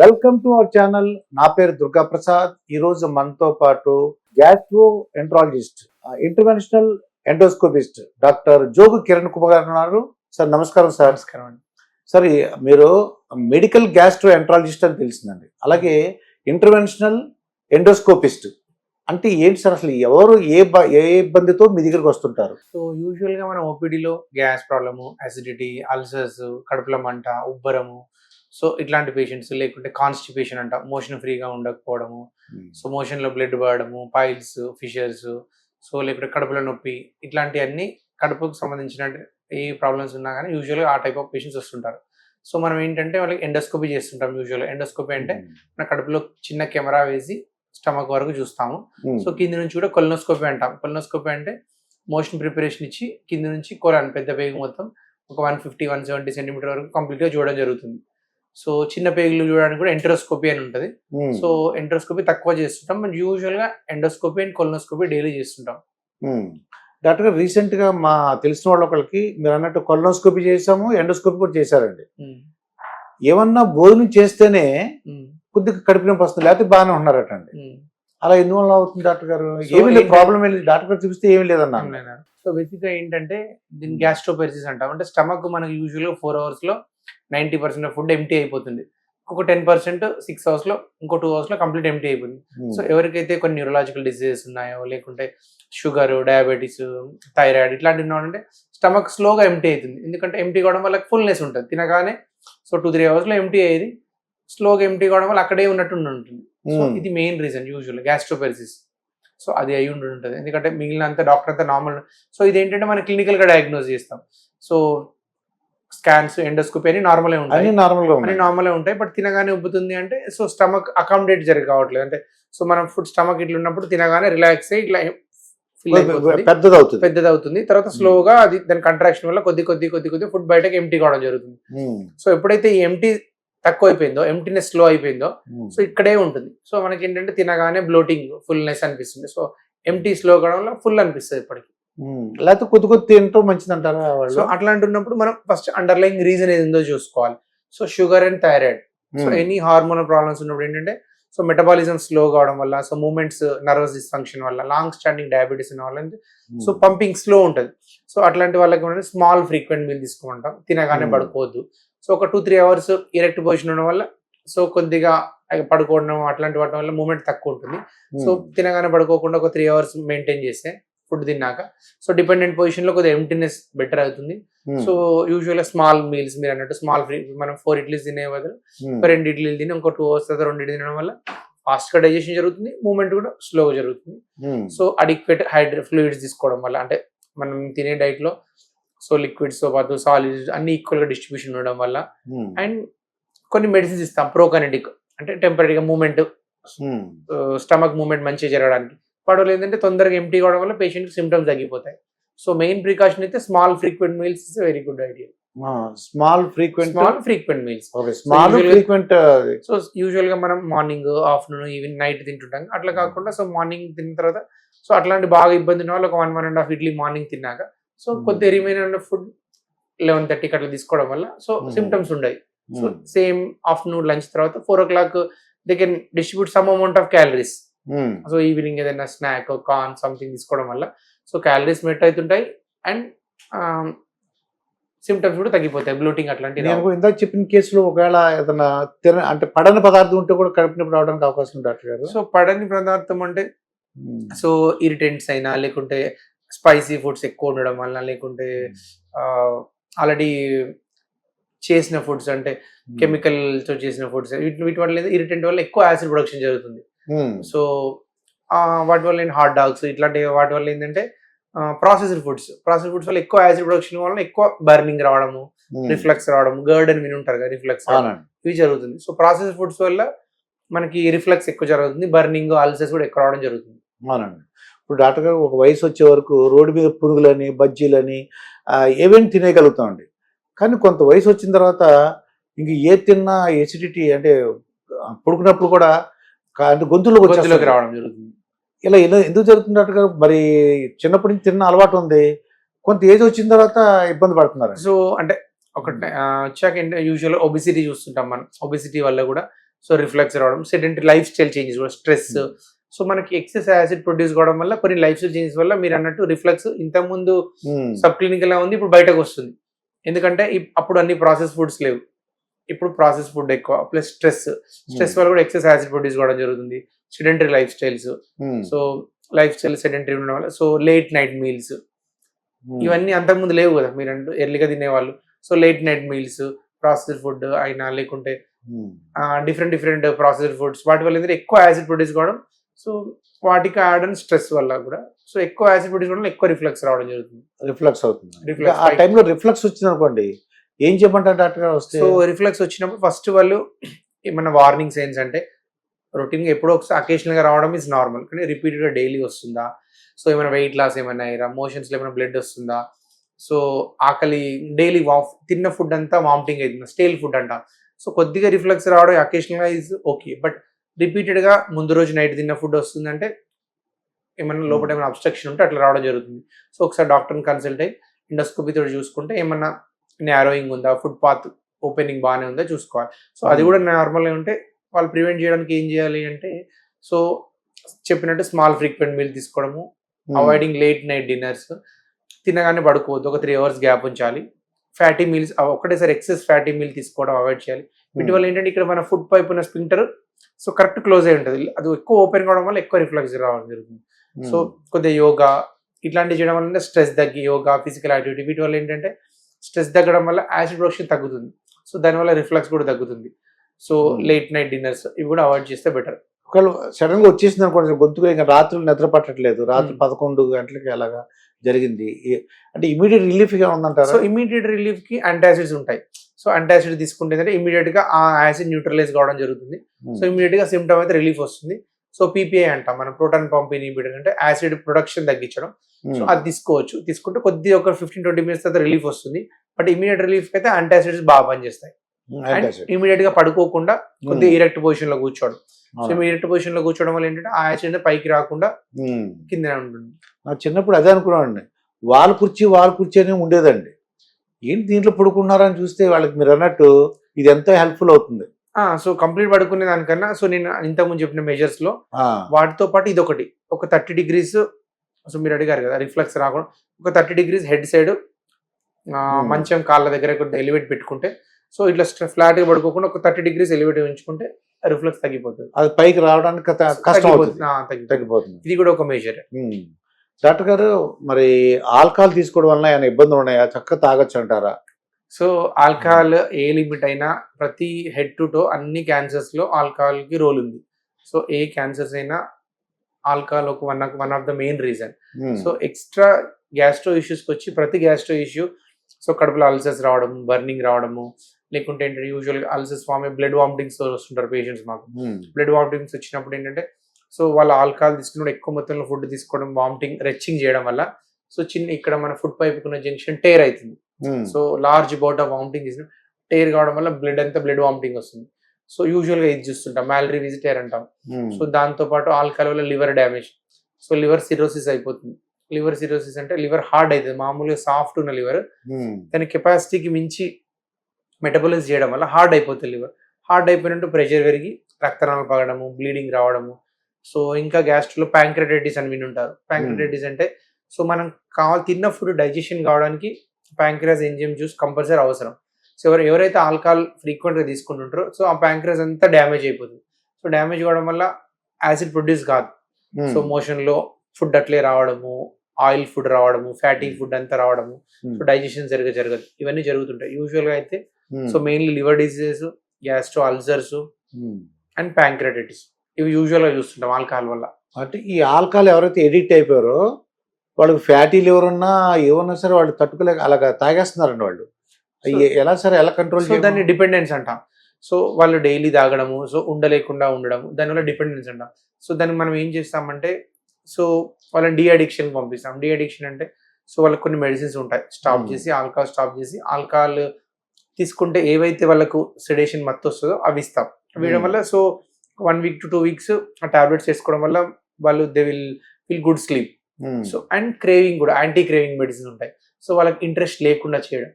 Welcome to our channel. నా పేరు దుర్గా ప్రసాద్. ఈ రోజు మనతో పాటు gastroenterologist interventional endoscopist doctor Jogu Kiran Kumar గారు ఉన్నారు. సార్ నమస్కారం సార్. నమస్కారం అండి. సార్ మీరు మెడికల్ గ్యాస్ట్రో ఎంట్రాలజిస్ట్ అని తెలిసిందండి. అలాగే ఇంటర్వెన్షనల్ ఎండోస్కోపిస్ట్. అంటే ఏంటి సార్ అసలు ఎవరు ఏ ఏ ఇబ్బందితో మీ దగ్గరికి వస్తుంటారు? సో యూజువల్గా మనం ఓపీడీలో గ్యాస్ ప్రాబ్లము అసిడిటీ అల్సర్స్ కడుపుల మంట ఉబ్బరము సో ఇట్లాంటి పేషెంట్స్ లేకుంటే కాన్స్టిపేషన్ అంట. మోషన్ ఫ్రీగా ఉండకపోవడము. సో మోషన్లో బ్లడ్ పడడము పైల్స్ ఫిషర్స్ సో లేకుంటే కడుపులో నొప్పి ఇట్లాంటివన్నీ కడుపుకు సంబంధించిన ఏ ప్రాబ్లమ్స్ ఉన్నా కానీ యూజువల్గా ఆ టైప్ ఆఫ్ పేషెంట్స్ వస్తుంటారు. సో మనం ఏంటంటే వాళ్ళకి ఎండోస్కోపీ చేస్తుంటాం యూజువల్గా ఎండోస్కోపీ అంటే మన కడుపులో చిన్న కెమెరా వేసి స్టమక్ వరకు చూస్తాము. ఉమ్. సో కింది నుంచి కూడా కొలనోస్కోపీ అంటాం. కొలనోస్కోపీ అంటే మోషన్ ప్రిపరేషన్ ఇచ్చి కింది నుంచి కొరాన్ పెద్ద పేగు మొత్తం ఒక one fifty one seventy centimetre వరకు కంప్లీట్గా చూడడం జరుగుతుంది. సో చిన్న పేగులు చూడడానికి కూడా ఎంట్రోస్కోపీ అని ఉంటుంది. సో ఎంట్రోస్కోపీ తక్కువ చేస్తుంటాం. మనం యూజువల్గా ఎండోస్కోపీ అండ్ కొలనోస్కోపీ డైలీ చేస్తుంటాం. డాక్టర్ గారు రీసెంట్గా మా తెలిసిన వాళ్ళ ఒకరికి మీరు అన్నట్టు కొలనోస్కోపీ చేసాము ఎండోస్కోపీ కూడా చేశారండి. ఏమన్నా భోజనం చేస్తేనే కొద్దిగా కడుపు నొప్పి వస్తుంది లేకపోతే బాగానే ఉన్నారట అండి అలా ఎందువల్ల అవుతుంది డాక్టర్ గారు? ఏమీ లేదు ప్రాబ్లం లేదు. డాక్టర్ గారు చూపిస్తే ఏమీ లేదన్నా సో బేసిక్గా ఏంటంటే దీన్ని గ్యాస్ట్రోపెరిసిస్ అంటాం. అంటే స్టమక్ మనకి యూజువల్గా ఫోర్ అవర్స్ లో నైన్టీ పర్సెంట్ ఫుడ్ ఎంటీ అయిపోతుంది. ఒక టెన్ పర్సెంట్ సిక్స్ అవర్స్లో ఇంకో టూ అవర్స్లో కంప్లీట్ ఎంటీ అయిపోతుంది. సో ఎవరికైతే కొన్ని న్యూరలాజికల్ డిసీజెస్ ఉన్నాయో లేకుంటే షుగర్ డయాబెటీస్ థైరాయిడ్ ఇట్లాంటివి ఉన్నాయంటే స్టమక్ స్లోగా ఎంటీ అవుతుంది. ఎందుకంటే ఎంటీ కావడం వల్ల ఫుల్నెస్ ఉంటుంది. తినగానే సో టూ త్రీ అవర్స్లో ఎంటీ అయ్యేది. స్లోగా ఎంటీ కావడం వల్ల అక్కడే ఉన్నట్టు ఉంటుంది. So Hmm. ఇది main reason usual gastroparesis so అది అయి ఉండి ఉంటుంది. ఎందుకంటే మిగిలినంత డాక్టర్ అంతా నార్మల్ సో ఇది ఏంటంటే మనం క్లినికల్గా డయాగ్నోస్ చేస్తాం. సో స్కాన్స్ ఎండోస్కోపీ అని నార్మల్ ఉంటాయి. అన్ని నార్మల్గా అన్ని నార్మల్ ఉంటాయి బట్ తినగానే ఉబ్బుతుంది అంటే సో స్టమక్ అకామిడేట్ జరిగి కావట్లేదు అంటే సో మనం ఫుడ్ స్టమక్ ఇట్లా ఉన్నప్పుడు తినగానే రిలాక్స్ అయ్యి ఇట్లా పెద్దది అవుతుంది పెద్దది అవుతుంది తర్వాత స్లోగా అది దాని కంట్రాక్షన్ వల్ల కొద్ది కొద్ది కొద్ది కొద్ది ఫుడ్ బయటకి ఎంటీ కావడం జరుగుతుంది. సో ఎప్పుడైతే ఈ ఎంటీ తక్కువ అయిపోయిందో ఎంటీనెస్ స్లో అయిపోయిందో. సో ఇక్కడే ఉంటుంది. సో మనకి ఏంటంటే తినగానే బ్లోటింగ్ ఫుల్నెస్ అనిపిస్తుంది. సో ఎంటీ స్లో కావడం వల్ల ఫుల్ అనిపిస్తుంది ఇప్పటికి. లేకపోతే కొద్ది కొద్ది తినటం మంచిది అంటారా సో వాళ్ళు అట్లాంటి ఉన్నప్పుడు మనం ఫస్ట్ అండర్లైన్ రీజన్ ఏది ఉందో చూసుకోవాలి so sugar and thyroid so. Any hormonal problems ఉన్నప్పుడు ఏంటంటే సో మెటబాలిజం స్లో కావడం వల్ల సో మూమెంట్స్ నర్వస్ డిస్ఫంక్షన్ వల్ల లాంగ్ స్టాండింగ్ డయాబెటీస్ ఉన్న వాళ్ళకి ఉమ్. సో పంపింగ్ స్లో ఉంటుంది సో అట్లాంటి వాళ్ళకి స్మాల్ ఫ్రీక్వెంట్ మీల్ తీసుకుంటాం తినగానే. పడుకోవద్దు సో ఒక two three hours erect position ఉండడం వల్ల సో కొద్దిగా పడుకోవడం అట్లాంటి వాటి వల్ల మూమెంట్ తక్కువ ఉంటుంది. సో తినగానే పడుకోకుండా ఒక త్రీ అవర్స్ మెయింటైన్ చేస్తే ఫుడ్ తిన్నాక సో డిపెండెంట్ పొజిషన్లో కొద్దిగా ఎంటీనెస్ బెటర్ అవుతుంది um. So usual small meals మీరు అన్నట్టు స్మాల్ ఫ్రీ మనం ఫోర్ ఇడ్లీస్ తినే బదులు. ఒక రెండు ఇడ్లీలు తిని ఇంకో టూ అవర్స్ తర్వాత రెండు ఇడ్లీ తినడం వల్ల ఫాస్ట్గా డైజెషన్ జరుగుతుంది మూమెంట్ కూడా స్లోగా జరుగుతుంది um. So adequate hydrate fluids తీసుకోవడం వల్ల అంటే మనం తినే డైట్లో సో లిక్విడ్స్తో పాటు సాలిడ్స్ అన్ని ఈక్వల్గా డిస్ట్రిబ్యూషన్ ఉండడం వల్ల. అండ్ కొన్ని మెడిసిన్స్ ఇస్తాం ప్రోకనెటిక్ అంటే టెంపరీగా మూమెంట్. స్టమక్ మూమెంట్ మంచిగా జరగడానికి వాటి ఏంటంటే తొందరగా ఎంటీ కావడం వల్ల పేషెంట్ సిమ్టమ్స్ తగ్గిపోతాయి. సో మెయిన్ ప్రికాషన్ అయితే small frequent meals is very good idea small frequent small frequent meals small frequent so యూజువల్గా మనం మార్నింగ్ ఆఫ్టర్నూన్ ఈవినింగ్ నైట్ తింటుంటాం. అట్లా కాకుండా సో మార్నింగ్ తిన్న తర్వాత సో అట్లాంటి బాగా ఇబ్బంది ఉన్న వాళ్ళు ఒక one one and half idli morning తిన్నాక సో Hmm. కొద్ది రిమైన్ ఫుడ్ లెవెన్ థర్టీకి అట్లా తీసుకోవడం వల్ల సో. సిమ్టమ్స్ ఉండయి. సో సేమ్ ఆఫ్టర్నూన్ లంచ్ తర్వాత four o'clock they can distribute some amount of calories so evening ఏదైనా స్నాక్ కార్న్ సంథింగ్ తీసుకోవడం వల్ల. సో క్యాలరీస్ మెట్ అవుతుంటాయి అండ్ సిమ్టమ్స్ కూడా తగ్గిపోతాయి. బ్లూటింగ్ అట్లాంటివి నేను ఇందాక చెప్పిన కేసులో ఒకవేళ ఏదైనా తిన అంటే పడని పదార్థం ఉంటే కూడా కడుపు నొప్పి రావడానికి అవకాశం ఉంది డాక్టర్ గారు. సో పడని పదార్థం అంటే ఉమ్. సో ఇరిటెంట్స్ అయినా లేకుంటే స్పైసీ ఫుడ్స్ ఎక్కువ ఉండడం వల్ల లేకుంటే ఆల్రెడీ చేసిన ఫుడ్స్ అంటే కెమికల్తో చేసిన ఫుడ్స్ వీటి వీటి వల్ల ఇరిటెంట్ వల్ల ఎక్కువ యాసిడ్ ప్రొడక్షన్ జరుగుతుంది. సో వాటి వల్ల ఏంటి? హాట్ డాగ్స్ ఇట్లాంటి వాటి వల్ల ఏంటంటే ప్రాసెస్డ్ ఫుడ్స్ ప్రాసెస్డ్ ఫుడ్స్ వల్ల ఎక్కువ యాసిడ్ ప్రొడక్షన్ వల్ల ఎక్కువ బర్నింగ్ రావడము ఉమ్. రిఫ్లెక్స్ రావడం గర్డ్ అని విని ఉంటారు కదా రిఫ్లెక్స్ ఇవి జరుగుతుంది. సో ప్రాసెస్ ఫుడ్స్ వల్ల మనకి రిఫ్లెక్స్ ఎక్కువ జరుగుతుంది బర్నింగ్ అల్సర్స్ కూడా ఎక్కువ రావడం జరుగుతుంది. అవునండి. ఇప్పుడు డాక్టర్ గారు ఒక వయసు వచ్చే వరకు రోడ్డు మీద పురుగులని బజ్జీలని ఆ, ఏవేమి తినేయగలుగుతామండి. కానీ కొంత వయసు వచ్చిన తర్వాత ఇంక ఏ తిన్నా ఎసిడిటీ అంటే పుడుకున్నప్పుడు కూడా అంటే గొంతులోకి గొంతులోకి. రావడం జరుగుతుంది. ఇలా ఇలా ఎందుకు గారు మరి చిన్నప్పటి నుంచి తిన్న అలవాటు ఉంది. కొంత ఏజ్ వచ్చిన తర్వాత ఇబ్బంది పడుతున్నారు. సో అంటే ఒక వచ్చాక యూజువల్ ఒబిసిటీ చూస్తుంటాం మనం. ఒబిసిటీ వల్ల కూడా సో రిఫ్లెక్స్ రావడం సెడెంటరీ లైఫ్ స్టైల్ చేంజెస్ కూడా స్ట్రెస్ సో మనకి ఎక్సెస్ యాసిడ్ ప్రొడ్యూస్ కావడం వల్ల కొన్ని లైఫ్ స్టైల్ చేంజెస్ వల్ల మీరు అన్నట్టు రిఫ్లెక్స్ ఇంతకుముందు సబ్ క్లినికల్ లా ఉంది ఇప్పుడు బయటకు వస్తుంది. ఎందుకంటే అప్పుడు అన్ని ప్రాసెస్ ఫుడ్స్ లేవు. ఇప్పుడు ప్రాసెస్ ఫుడ్ ఎక్కువ ప్లస్ స్ట్రెస్. స్ట్రెస్ వల్ల కూడా ఎక్సెస్ యాసిడ్ ప్రొడ్యూస్ కావడం జరుగుతుంది. Sedentary lifestyles. Um, so lifestyle sedentary ఉండడం వల్ల so late night meals. Um, ఇవన్నీ అంతకుముందు లేవు కదా మీరు అంటూ ఎర్లీగా తినేవాళ్ళు. So late night meals processed food అయినా లేకుంటే డిఫరెంట్ డిఫరెంట్ ప్రాసెస్డ్ ఫుడ్స్ వాటి వల్ల ఏంటంటే ఎక్కువ యాసిడ్ ప్రొడ్యూస్ కావడం సో వాటికి యాడ్ అండ్ స్ట్రెస్ వల్ల కూడా సో ఎక్కువ యాసిడ్ ప్రొడ్యూస్ కావడం ఎక్కువ రిఫ్లెక్స్ రావడం జరుగుతుంది. రిఫ్లెక్స్ అవుతుంది. ఆ. టైంలో రిఫ్లెక్స్ వచ్చింది అనుకోండి ఏం చెప్పంటారు డాక్టర్ గారు వస్తే? సో రిఫ్లెక్స్ వచ్చినప్పుడు ఫస్ట్ వాళ్ళు ఏమన్నా వార్నింగ్ ఏంటంటే అంటే రొటీన్గా ఎప్పుడో ఒకసారి అకేషనల్గా రావడం ఇస్ నార్మల్ కానీ రిపీటెడ్గా డైలీ వస్తుందా? సో ఏమైనా వెయిట్ లాస్ ఏమైనా అయ్యారా? మోషన్స్లో ఏమైనా బ్లడ్ వస్తుందా? సో ఆకలి డైలీ వాఫ్ తిన్న ఫుడ్ అంతా వామిటింగ్ అవుతుంది స్టేల్ ఫుడ్ అంట. సో కొద్దిగా రిఫ్లెక్స్ రావడం అకేషనల్గా ఇస్ ఓకే బట్ రిపీటెడ్గా ముందు రోజు నైట్ తిన్న ఫుడ్ వస్తుందంటే ఏమైనా లోపల ఏమైనా అబ్స్ట్రక్షన్ ఉంటే అట్లా రావడం జరుగుతుంది. సో ఒకసారి డాక్టర్ని కన్సల్ట్ అయ్యి ఎండోస్కోపీ చూసుకుంటే ఏమన్నా నారోయింగ్ ఉందా ఫుడ్ పాత్ ఓపెనింగ్ బాగానే ఉందా చూసుకోవాలి. సో అది కూడా నార్మల్గా ఉంటే వాళ్ళు ప్రివెంట్ చేయడానికి ఏం చేయాలి అంటే సో చెప్పినట్టు స్మాల్ ఫ్రీక్వెంట్ మీల్ తీసుకోవడము అవాయిడింగ్ లేట్ నైట్ డిన్నర్స్ తినగానే పడుకోవద్దు ఒక త్రీ అవర్స్ గ్యాప్ ఉంచాలి. ఫ్యాటీ మీల్స్ ఒకటేసారి ఎక్సెస్ ఫ్యాటీ మీల్ తీసుకోవడం అవాయిడ్ చేయాలి. వీటి వల్ల ఏంటంటే ఇక్కడ మన ఫుడ్ పైప్ ఉన్న స్పింటర్ సో కరెక్ట్ క్లోజ్ అయి ఉంటుంది. అది ఎక్కువ ఓపెన్ కావడం వల్ల ఎక్కువ రిఫ్లెక్స్ రావడం జరుగుతుంది. సో కొద్దిగా యోగా ఇట్లాంటివి చేయడం వల్ల స్ట్రెస్ తగ్గి యోగా ఫిజికల్ యాక్టివిటీ వీటి వల్ల ఏంటంటే స్ట్రెస్ తగ్గడం వల్ల యాసిడ్ ప్రొడక్షన్ తగ్గుతుంది. సో దానివల్ల రిఫ్లెక్స్ కూడా తగ్గుతుంది. So Hmm. Late night dinners ఇవి కూడా అవాయిడ్ చేస్తే బెటర్ ఒకవేళ సడన్గా వచ్చేసింది అనుకోండి గొంతుకు ఇంకా రాత్రులు నిద్ర పట్టట్లేదు. రాత్రి ఉమ్. పదకొండు గంటలకి అలాగా జరిగింది. అంటే ఇమీడియట్ రిలీఫ్గా సో ఉందంటారా ఇమీడియట్ రిలీఫ్కి యాంటాసిడ్స్ ఉంటాయి. సో యాంటాసిడ్ తీసుకుంటే ఏంటంటే ఇమీడియట్గా ఆ యాసిడ్ న్యూట్రలైజ్ కావడం జరుగుతుంది. ఉమ్, సో ఇమీడియట్గా సిమ్టమ్ అయితే రిలీఫ్ వస్తుంది. సో పీపీఐ అంటాం. మనం ప్రోటాన్ పంప్ ఇన్హిబిటర్ అంటే యాసిడ్ ప్రొడక్షన్ తగ్గించడం. సో ఉమ్, అది తీసుకోవచ్చు. తీసుకుంటే కొద్దిగా ఒక ఫిఫ్టీన్ ట్వంటీ మినిట్స్ తర్వాత రిలీఫ్ వస్తుంది. బట్ ఇమీడియట్ రిలీఫ్ అయితే యాంటాసిడ్స్ బాగా పనిచేస్తాయి. ఇమీడియట్గా పడుకోకుండా కొద్దిగా ఇరెక్ట్ పొజిషన్లో కూర్చోవడం. సో. ఇరెక్ట్ పొజిషన్లో కూర్చోవడం వల్ల ఏంటంటే ఆ యాసిడ్ పైకి రాకుండా. కిందనే ఉంటుంది. నా చిన్నప్పుడు అదే అనుకున్నానండి. వాళ్ళ కుర్చీ వాళ్ళ కుర్చీ అని ఉండేదండి. ఏంటి దీంట్లో పడుకున్నారని చూస్తే వాళ్ళకి మీరు అన్నట్టు ఇది ఎంతో హెల్ప్ఫుల్ అవుతుంది. సో కంప్లీట్ పడుకునే దానికన్నా సో నేను ఇంతకుముందు చెప్పిన మెజర్స్లో వాటితో పాటు ఇది ఒకటి ఒక థర్టీ డిగ్రీస్ సో మీరు అడిగారు కదా రిఫ్లెక్స్ రాకుండా ఒక thirty degrees head side Hmm. మంచం కాళ్ళ దగ్గర కొద్దిగా ఎలివేట్ పెట్టుకుంటే సో ఇట్లా ఫ్లాట్గా పడుకోకుండా ఒక థర్టీ డిగ్రీస్ ఎలివేట్ ఉంచుకుంటే రిఫ్లెక్స్ తగ్గిపోతుంది. అది పైకి రావడానికి కత- కష్టం తగ్గిపోతుంది. ఇది కూడా ఒక మేజర్ ఉమ్. డాక్టర్ గారు మరి ఆల్కహాల్ తీసుకోవడం వల్ల ఏమైనా ఇబ్బందులు ఉన్నాయా? చక్కగా తాగొచ్చు అంటారా? సో ఆల్కహాల్ ఏ లిమిట్ అయినా ప్రతి హెడ్ టు టో అన్ని క్యాన్సర్స్లో ఆల్కహాల్కి రోల్ ఉంది. సో ఏ క్యాన్సర్స్ అయినా ఆల్కహాల్ ఒక one one of the main reason so extra gastro ఇష్యూస్కి వచ్చి ప్రతి గ్యాస్ట్రో ఇష్యూ సో కడుపులో అల్సర్స్ రావడము బర్నింగ్ రావడము లేకుంటే ఏంటంటే యూజువల్గా అల్సర్స్ ఫామ్ బ్లడ్ వామిటింగ్స్ వస్తుంటారు పేషెంట్స్ మాకు. బ్లడ్ వామిటింగ్స్ వచ్చినప్పుడు ఏంటంటే సో వాళ్ళ ఆల్కహాల్ తీసుకున్నప్పుడు ఎక్కువ మొత్తంలో ఫుడ్ తీసుకోవడం వామిటింగ్ రెచ్చింగ్ చేయడం వల్ల సో చిన్న ఇక్కడ మన ఫుడ్ పైప్ ఉన్న జంక్షన్ టేర్ అవుతుంది so large bout of vomiting చేసిన టేర్ కావడం వల్ల బ్లడ్ అంతా బ్లడ్ వామిటింగ్ వస్తుంది. సో యూజువల్గా ఇది చూస్తుంటాం. మ్యాలరీ విజిటేర్ అంటాం. ఉమ్, సో దాంతో పాటు ఆల్కహాల్ వల్ల liver damage so liver cirrhosis అయిపోతుంది. లివర్ సిరోసిస్ అంటే లివర్ హార్డ్ అవుతుంది మామూలుగా సాఫ్ట్ ఉన్న లివర్. ఉమ్, దాని కెపాసిటీకి మించి మెటబలైజ్ చేయడం వల్ల హార్డ్ అయిపోతుంది లివర్. హార్డ్ అయిపోయినట్టు ప్రెషర్ పెరిగి రక్తనాళాలు పగడము బ్లీడింగ్ రావడము. సో ఇంకా గ్యాస్ట్రోలో ప్యాంక్రటైటిస్ అని విని ఉంటారు ప్యాంక్రటైటిస్ అంటే సో మనం కావాలి తిన్న ఫుడ్ డైజెషన్ కావడానికి ప్యాంక్రియాస్ ఎంజిఎం జ్యూస్ కంపల్సరీ అవసరం. సో ఎవరు ఎవరైతే ఆల్కహాల్ ఫ్రీక్వెంట్గా తీసుకుంటుంటారో సో ఆ ప్యాంక్రియాస్ అంతా డ్యామేజ్ అయిపోతుంది. సో డ్యామేజ్ కావడం వల్ల యాసిడ్ ప్రొడ్యూస్ కాదు. సో మోషన్లో ఫుడ్ అట్లే రావడము ఆయిల్ ఫుడ్ రావడము ఫ్యాటీ ఫుడ్ అంతా రావడము సో డైజెషన్ సరిగ్గా జరగదు. ఇవన్నీ జరుగుతుంటాయి. యూజువల్గా అయితే so mainly liver diseases gastro ulcers. And pancreatitis ఇవి యూజువల్గా చూస్తుంటాం ఆల్కహాల్ వల్ల. అంటే ఈ ఆల్కహాల్ ఎవరైతే ఎడిక్ట్ అయిపోయారో వాళ్ళకి ఫ్యాటీ లివర్ ఉన్నా ఏమన్నా సరే వాళ్ళు తట్టుకోలేక అలాగా తాగేస్తున్నారండి వాళ్ళు. ఎలా సరే? ఎలా కంట్రోల్ దాన్ని డిపెండెన్స్ అంటాం. సో వాళ్ళు డైలీ తాగడము సో ఉండలేకుండా ఉండడం దానివల్ల డిపెండెన్స్ అంటాం. సో దాన్ని మనం ఏం చేస్తామంటే సో వాళ్ళని డి అడిక్షన్ పంపిస్తాం. డి అడిక్షన్ అంటే సో వాళ్ళకి కొన్ని మెడిసిన్స్ ఉంటాయి. Stop Hmm. చేసి ఆల్కహాల్ స్టాప్ చేసి ఆల్కహాల్ తీసుకుంటే ఏవైతే వాళ్ళకు సెడేషన్ మత్తు వస్తుందో అవి ఇస్తాం. వేయడం Hmm. వల్ల so one week to two weeks ఆ టాబ్లెట్స్ వేసుకోవడం వల్ల వాళ్ళు they will will good sleep so and craving కూడా యాంటీ క్రేవింగ్ మెడిసిన్ ఉంటాయి. సో వాళ్ళకి ఇంట్రెస్ట్ లేకుండా చేయడం.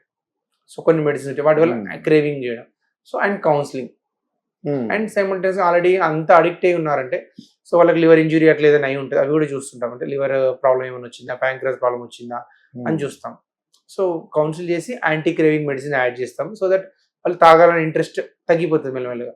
సో కొన్ని మెడిసిన్ ఉంటాయి. వాటి వల్ల Hmm. క్రేవింగ్ చేయడం. So and counselling. And simultaneous already అంత అడిక్ట్ అయి ఉన్నారంటే సో వాళ్ళకి లివర్ ఇంజురీ అట్లా ఏదైనా అయి ఉంటుంది అవి కూడా చూస్తుంటాం. అంటే లివర్ ప్రాబ్లం ఏమైనా వచ్చిందా? ప్యాంక్రస్ ప్రాబ్లం వచ్చిందా? అని చూస్తాం. సో కౌన్సిల్ చేసి యాంటీ క్రేవింగ్ మెడిసిన్ యాడ్ చేస్తాం. సో దట్ వాళ్ళు తాగాలని ఇంట్రెస్ట్ తగ్గిపోతుంది మెల్లమెల్లగా.